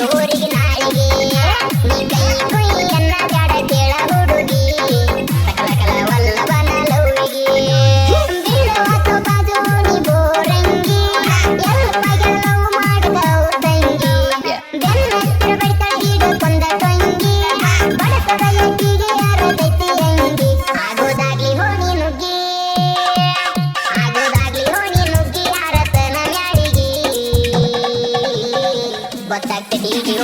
ಊರಿಗೆ ನಾಳೆಗೆ. ನೀ ಕೈ ಹುಡುಗಿ